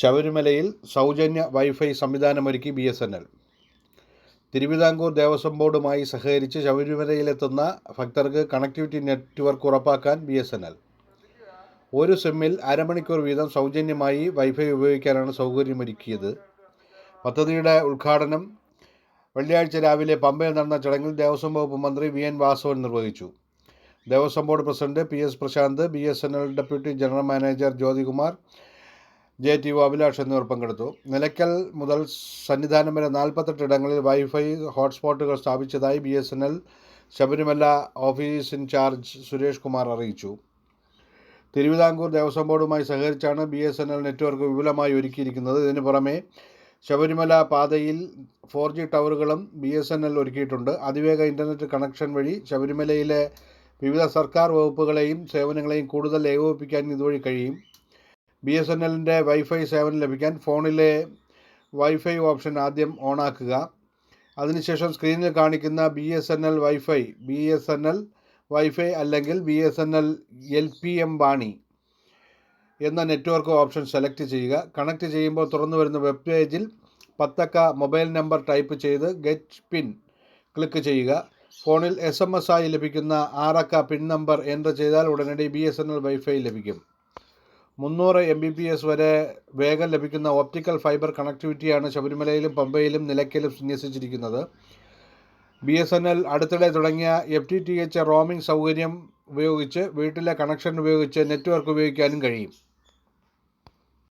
ശബരിമലയിൽ സൗജന്യ wifi സംവിധാനമൊരുക്കി B S N L. Thiruvithamkoor Devaswom ബോർഡുമായി സഹകരിച്ച് ശബരിമലയിലെത്തുന്ന ഭക്തർക്ക് കണക്ടിവിറ്റി നെറ്റ്വർക്ക് ഉറപ്പാക്കാൻ ബി എസ് എൻ എൽ. ഒരു സിമ്മിൽ അരമണിക്കൂർ വീതം സൗജന്യമായി വൈഫൈ ഉപയോഗിക്കാനാണ് സൗകര്യമൊരുക്കിയത്. പദ്ധതിയുടെ ഉദ്ഘാടനം വെള്ളിയാഴ്ച രാവിലെ പമ്പയിൽ നടന്ന ചടങ്ങിൽ ദേവസ്വം വകുപ്പ് മന്ത്രി വി എൻ വാസവൻ നിർവഹിച്ചു. Devaswom board president P S Prashanth B S N L deputy general manager Jyothikumar J T O Abhilash എന്നിവർ പങ്കെടുത്തു. നിലയ്ക്കൽ മുതൽ സന്നിധാനം വരെ നാൽപ്പത്തെട്ട് ഇടങ്ങളിൽ വൈഫൈ ഹോട്ട്സ്പോട്ടുകൾ സ്ഥാപിച്ചതായി B S N L Sabarimala office incharge Suresh Kumar അറിയിച്ചു. തിരുവിതാംകൂർ ദേവസ്വം ബോർഡുമായി സഹകരിച്ചാണ് B S N L network വിപുലമായി ഒരുക്കിയിരിക്കുന്നത്. ഇതിനു പുറമെ ശബരിമല പാതയിൽ ഫോർ ജി ടവറുകളും ബി എസ് എൻ എൽ ഒരുക്കിയിട്ടുണ്ട്. അതിവേഗ ഇന്റർനെറ്റ് കണക്ഷൻ വഴി ശബരിമലയിലെ വിവിധ സർക്കാർ വകുപ്പുകളെയും സേവനങ്ങളെയും കൂടുതൽ ഏകോപിപ്പിക്കാൻ ഇതുവഴി കഴിയും. ബി എസ് എൻ എല്ലിന്റെ വൈഫൈ സേവനം ലഭിക്കാൻ ഫോണിലെ വൈഫൈ ഓപ്ഷൻ ആദ്യം ഓണാക്കുക. അതിനുശേഷം സ്ക്രീനിൽ കാണിക്കുന്ന B S N L wifi B S N L wifi അല്ലെങ്കിൽ B S N L L P M ബാണി എന്ന നെറ്റ്വർക്ക് ഓപ്ഷൻ സെലക്ട് ചെയ്യുക. കണക്ട് ചെയ്യുമ്പോൾ തുറന്നു വരുന്ന വെബ് പേജിൽ പത്തക്ക മൊബൈൽ നമ്പർ ടൈപ്പ് ചെയ്ത് ഗെറ്റ് പിൻ ക്ലിക്ക് ചെയ്യുക. ഫോണിൽ എസ് എം എസ് ആയി ലഭിക്കുന്ന ആറക്ക പിൻ നമ്പർ എന്റർ ചെയ്താൽ ഉടനടി B S N L wifi ലഭിക്കും. മുന്നൂറ് എം ബി പി എസ് വരെ വേഗം ലഭിക്കുന്ന ഓപ്റ്റിക്കൽ ഫൈബർ കണക്ടിവിറ്റിയാണ് ശബരിമലയിലും പമ്പയിലും നിലയ്ക്കലും വിന്യസിച്ചിരിക്കുന്നത്. ബി എസ് എൻ എൽ അടുത്തിടെ തുടങ്ങിയ F T T H roaming സൗകര്യം ഉപയോഗിച്ച് വീട്ടിലെ കണക്ഷൻ ഉപയോഗിച്ച് നെറ്റ്വർക്ക് ഉപയോഗിക്കാനും കഴിയും.